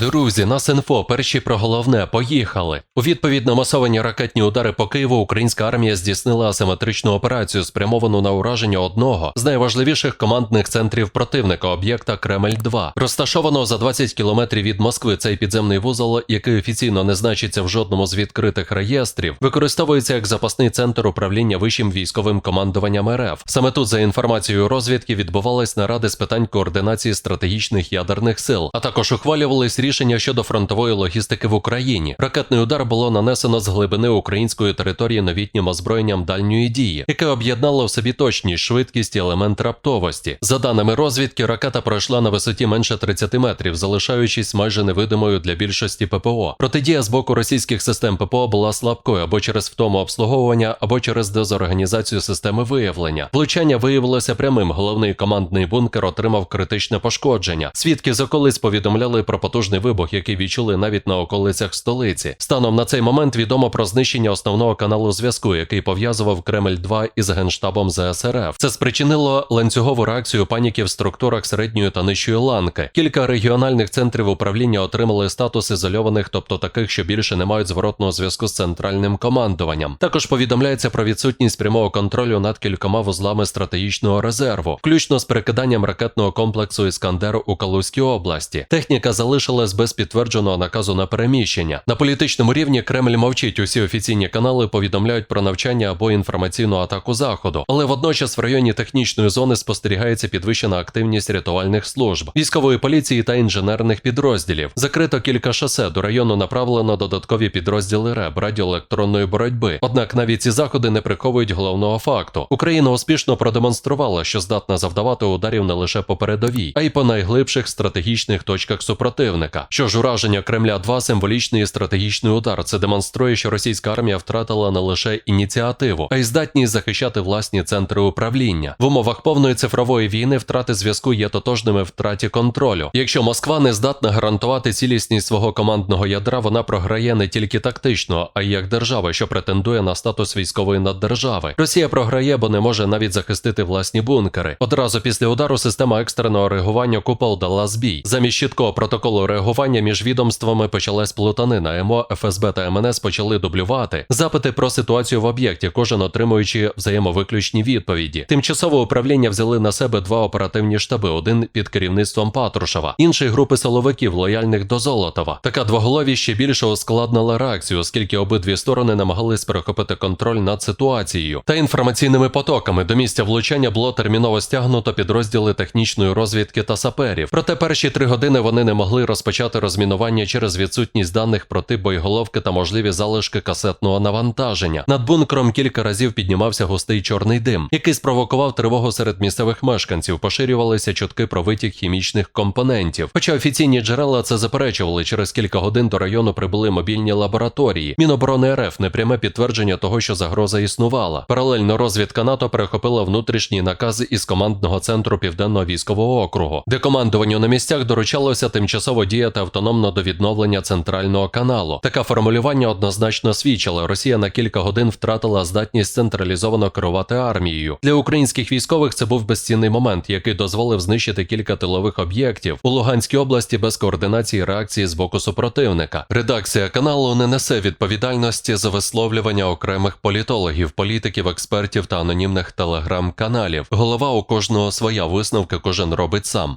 Друзі, нас інфо, перші про головне, поїхали. У відповідь на масовані ракетні удари по Києву українська армія здійснила асиметричну операцію, спрямовану на ураження одного з найважливіших командних центрів противника об'єкта Кремль 2 Розташованого за 20 кілометрів від Москви, цей підземний вузол, який офіційно не значиться в жодному з відкритих реєстрів, використовується як запасний центр управління вищим військовим командуванням РФ. Саме тут, за інформацією розвідки, відбувались наради з питань координації стратегічних ядерних сил, а також ухвалювались рішення щодо фронтової логістики в Україні. Ракетний удар було нанесено з глибини української території новітнім озброєнням дальньої дії, яке об'єднало в собі точність, швидкість і елемент раптовості. За даними розвідки, ракета пройшла на висоті менше 30 метрів, залишаючись майже невидимою для більшості ППО. Протидія з боку російських систем ППО була слабкою або через втому обслуговування, або через дезорганізацію системи виявлення. Влучання виявилося прямим. Головний командний бункер отримав критичне пошкодження. Свідки з околиць повідомляли про потужний вибух, який відчули навіть на околицях столиці. Станом на цей момент відомо про знищення основного каналу зв'язку, який пов'язував Кремль 2 із генштабом ЗСРФ. Це спричинило ланцюгову реакцію паніки в структурах середньої та нижчої ланки. Кілька регіональних центрів управління отримали статус ізольованих, тобто таких, що більше не мають зворотного зв'язку з центральним командуванням. Також повідомляється про відсутність прямого контролю над кількома вузлами стратегічного резерву, включно з перекиданням ракетного комплексу Іскандер у Калузькій області. Техніка залишилась без підтвердженого наказу на переміщення. На політичному рівні Кремль мовчить. Усі офіційні канали повідомляють про навчання або інформаційну атаку заходу, але водночас в районі технічної зони спостерігається підвищена активність рятувальних служб, військової поліції та інженерних підрозділів. Закрито кілька шосе. До району направлено додаткові підрозділи РЕБ радіоелектронної боротьби. Однак навіть ці заходи не приховують головного факту. Україна успішно продемонструвала, що здатна завдавати ударів не лише по передовій, а й по найглибших стратегічних точках супротивника. Що ж ураження Кремля 2 символічний і стратегічний удар. Це демонструє, що російська армія втратила не лише ініціативу, а й здатність захищати власні центри управління. В умовах повної цифрової війни втрати зв'язку є тотожними втраті контролю. Якщо Москва не здатна гарантувати цілісність свого командного ядра, вона програє не тільки тактично, а й як держава, що претендує на статус військової наддержави. Росія програє, бо не може навіть захистити власні бункери. Одразу після удару система екстреного реагування купол дала збій. Замість чіткого протоколу реагування між відомствами почалась плутанина. МО, ФСБ та МНС почали дублювати запити про ситуацію в об'єкті, кожен отримуючи взаємовиключні відповіді. Тимчасове управління взяли на себе два оперативні штаби: один під керівництвом Патрушева, інший групи силовиків, лояльних до Золотова. Така двоголовість ще більше ускладнила реакцію, оскільки обидві сторони намагались перехопити контроль над ситуацією та інформаційними потоками. До місця влучання було терміново стягнуто підрозділи технічної розвідки та саперів. Проте перші три години вони не могли розпочати розмінування через відсутність даних про тип боєголовки та можливі залишки касетного навантаження. Над бункером кілька разів піднімався густий чорний дим, який спровокував тривогу серед місцевих мешканців. Поширювалися чутки про витік хімічних компонентів. Хоча офіційні джерела це заперечували, через кілька годин до району прибули мобільні лабораторії. Міноборони РФ непряме підтвердження того, що загроза існувала. Паралельно розвідка НАТО перехопила внутрішні накази із командного центру Південного військового округу, де командуванню на місцях доручалося тимчасово діяти автономно до відновлення центрального каналу. Таке формулювання однозначно свідчило, Росія на кілька годин втратила здатність централізовано керувати армією. Для українських військових це був безцінний момент, який дозволив знищити кілька тилових об'єктів у Луганській області без координації реакції з боку супротивника. Редакція каналу не несе відповідальності за висловлювання окремих політологів, політиків, експертів та анонімних телеграм-каналів. Голова у кожного своя висновки кожен робить сам.